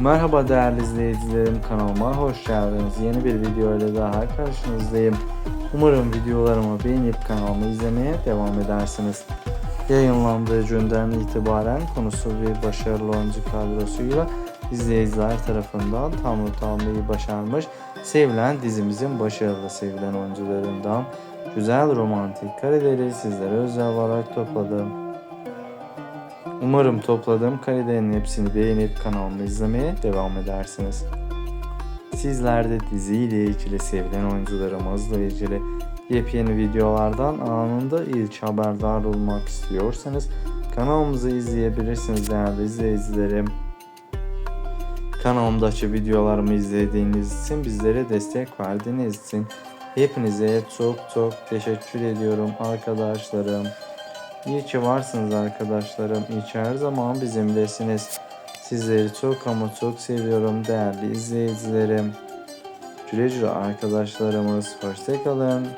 Merhaba değerli izleyicilerim kanalıma hoş geldiniz. Yeni bir video ile daha karşınızdayım. Umarım videolarımı beğenip kanalımı izlemeye devam edersiniz. Yayınlandığı günden itibaren konusu ve başarılı oyuncu kadrosuyla izleyiciler tarafından tam not almayı başarmış. Sevilen dizimizin başarılı sevilen oyuncularından güzel romantik kareleri sizlere özel olarak topladım. Umarım topladığım karelerin hepsini beğenip kanalımı izlemeye devam edersiniz. Sizler de diziyle ilgili sevilen oyuncularımızla ilgili yepyeni videolardan anında ilk haberdar olmak istiyorsanız kanalımızı izleyebilirsiniz değerli izleyicilerim. Kanalımdaki videolarımı izlediğiniz için bizlere destek verdiğiniz için hepinize çok çok teşekkür ediyorum arkadaşlarım. İyi ki varsınız arkadaşlarım. İyi ki her zaman bizimlesiniz. Sizleri çok ama çok seviyorum değerli izleyicilerim. Güle güle arkadaşlarımız. Hoşçakalın.